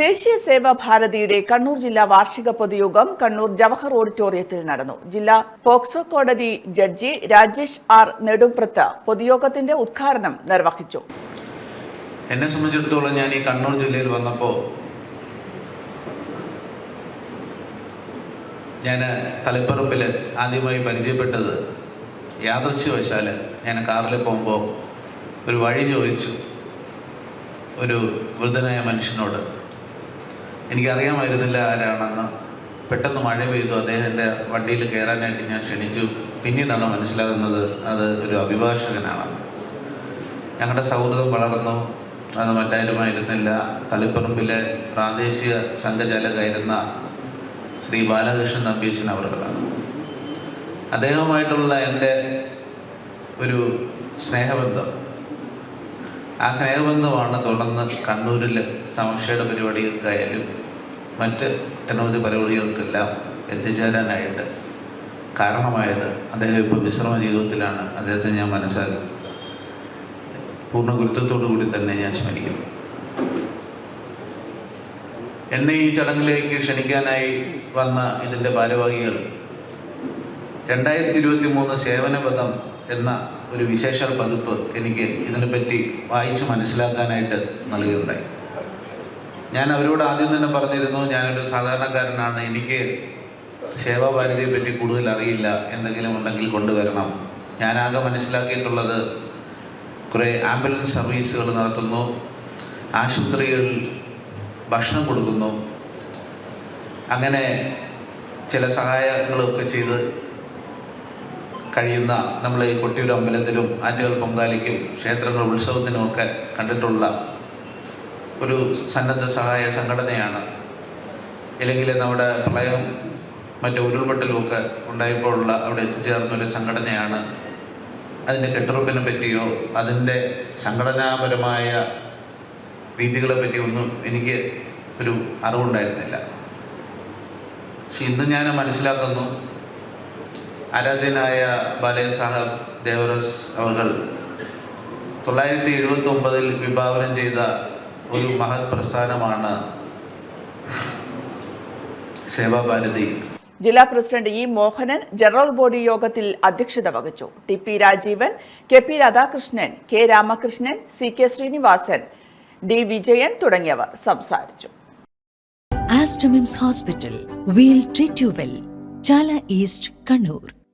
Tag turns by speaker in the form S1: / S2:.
S1: ദേശീയ സേവാ ഭാരതിയുടെ കണ്ണൂർ ജില്ലാ വാർഷിക പൊതുയോഗം കണ്ണൂർ ജവഹർ ഓഡിറ്റോറിയത്തിൽ നടന്നു. ജില്ലാ പോക്സോ കോടതി ജഡ്ജി രാജേഷ് ആർ നെടുംപ്രത്ത് പൊതുയോഗത്തിന്റെ ഉദ്ഘാടനം നിർവഹിച്ചു.
S2: എന്നെ സംബന്ധിച്ചിടത്തോളം ഞാൻ ഈ കണ്ണൂർ ജില്ലയിൽ വന്നപ്പോൾ ഞാൻ തളിപ്പറമ്പിൽ ആദ്യമായി പരിചയപ്പെട്ടത് യാദൃശ്യവശാൽ ഞാൻ കാറിൽ പോകുമ്പോൾ ഒരു വഴി ചോദിച്ചു ഒരു വൃദ്ധനായ മനുഷ്യനോട്. എനിക്കറിയാമായിരുന്നില്ല ആരാണെന്ന്. പെട്ടെന്ന് മഴ പെയ്തു. അദ്ദേഹത്തിന്റെ വണ്ടിയിൽ കയറാനായിട്ട് ഞാൻ ക്ഷണിച്ചു. പിന്നീടാണ് മനസ്സിലാകുന്നത് അത് ഒരു അഭിഭാഷകനാണെന്ന് ഞങ്ങളുടെ സൗഹൃദം വളർന്നു. അത് മറ്റാരുമായിരുന്നില്ല. തളിപ്പറമ്പിലെ പ്രാദേശിക സംഘചാലകായിരുന്ന ശ്രീ ബാലകൃഷ്ണൻ നമ്പീശൻ അവർക്കാണ് അദ്ദേഹവുമായിട്ടുള്ള എന്റെ ഒരു സ്നേഹബന്ധം ആ സ്നേഹബന്ധമാണ് തുടർന്ന് കണ്ണൂരിൽ സമക്ഷയുടെ പരിപാടികൾക്കായാലും മറ്റ് ഒട്ടനവധി പരിപാടികൾക്കെല്ലാം എത്തിച്ചേരാനായിട്ട് കാരണമായത് അദ്ദേഹം ഇപ്പോൾ വിശ്രമ ജീവിതത്തിലാണ്. അദ്ദേഹത്തെ ഞാൻ മനസ്സിലാക്കുന്നത് പൂർണ ഗുരുത്വത്തോടു കൂടി തന്നെ ഞാൻ സ്മരിക്കുന്നു. എന്നെ ഈ ചടങ്ങിലേക്ക് ക്ഷണിക്കാനായി വന്ന ഇതിന്റെ ഭാരവാഹികൾ രണ്ടായിരത്തി ഇരുപത്തി മൂന്ന് സേവനപഥം എന്ന ഒരു വിശേഷ പതിപ്പ് എനിക്ക് ഇതിനെപ്പറ്റി വായിച്ച് മനസ്സിലാക്കാനായിട്ട് നൽകുകയുണ്ടായി. ഞാൻ അവരോട് ആദ്യം തന്നെ പറഞ്ഞിരുന്നു ഞാനൊരു സാധാരണക്കാരനാണ് എനിക്ക് സേവാഭാരതിയെ പറ്റി കൂടുതൽ അറിയില്ല എന്തെങ്കിലും ഉണ്ടെങ്കിൽ കൊണ്ടുവരണം. ഞാനാകെ മനസ്സിലാക്കിയിട്ടുള്ളത് കുറേ ആംബുലൻസ് സർവീസുകൾ നടത്തുന്നു ആശുപത്രികളിൽ ഭക്ഷണം കൊടുക്കുന്നു അങ്ങനെ ചില സഹായങ്ങളൊക്കെ ചെയ്ത് കഴിയുന്ന നമ്മൾ ഈ കൊട്ടിയൂർ അമ്പലത്തിലും ആറ്റുകൾ പൊങ്കാലയ്ക്കും ക്ഷേത്രങ്ങൾ ഉത്സവത്തിനുമൊക്കെ കണ്ടിട്ടുള്ള ഒരു സന്നദ്ധ സഹായ സംഘടനയാണ്. അല്ലെങ്കിൽ നമ്മുടെ പ്രളയം മറ്റു ഉരുൾപൊട്ടലുമൊക്കെ ഉണ്ടായപ്പോഴുള്ള അവിടെ എത്തിച്ചേർന്നൊരു സംഘടനയാണ്. അതിന്റെ കെട്ടുറപ്പിനെ പറ്റിയോ അതിന്റെ സംഘടനാപരമായ രീതികളെ പറ്റിയോ ഒന്നും എനിക്ക് ഒരു അറിവുണ്ടായിരുന്നില്ല. പക്ഷെ ഇന്ന് ഞാൻ മനസ്സിലാക്കുന്നു ആരാധ്യനായ ബാലയ സാഹബ് ദേവറസ് അവർ തൊള്ളായിരത്തി എഴുപത്തി ഒമ്പതിൽ വിഭാവനം ചെയ്ത ഒരു മഹത് പ്രസ്ഥാനമാണ് സേവാഭാരതി.
S1: ജില്ലാ president E Mohanan general body യോഗത്തിൽ അധ്യക്ഷത വഹിച്ചു. T P Rajeevan K P Radhakrishnan K Ramakrishnan C K Srinivasan D Vijayan തുടങ്ങിയവർ സംസാരിച്ചു.
S3: Aster MIMS hospital we'll treat you well Chala east Kannur.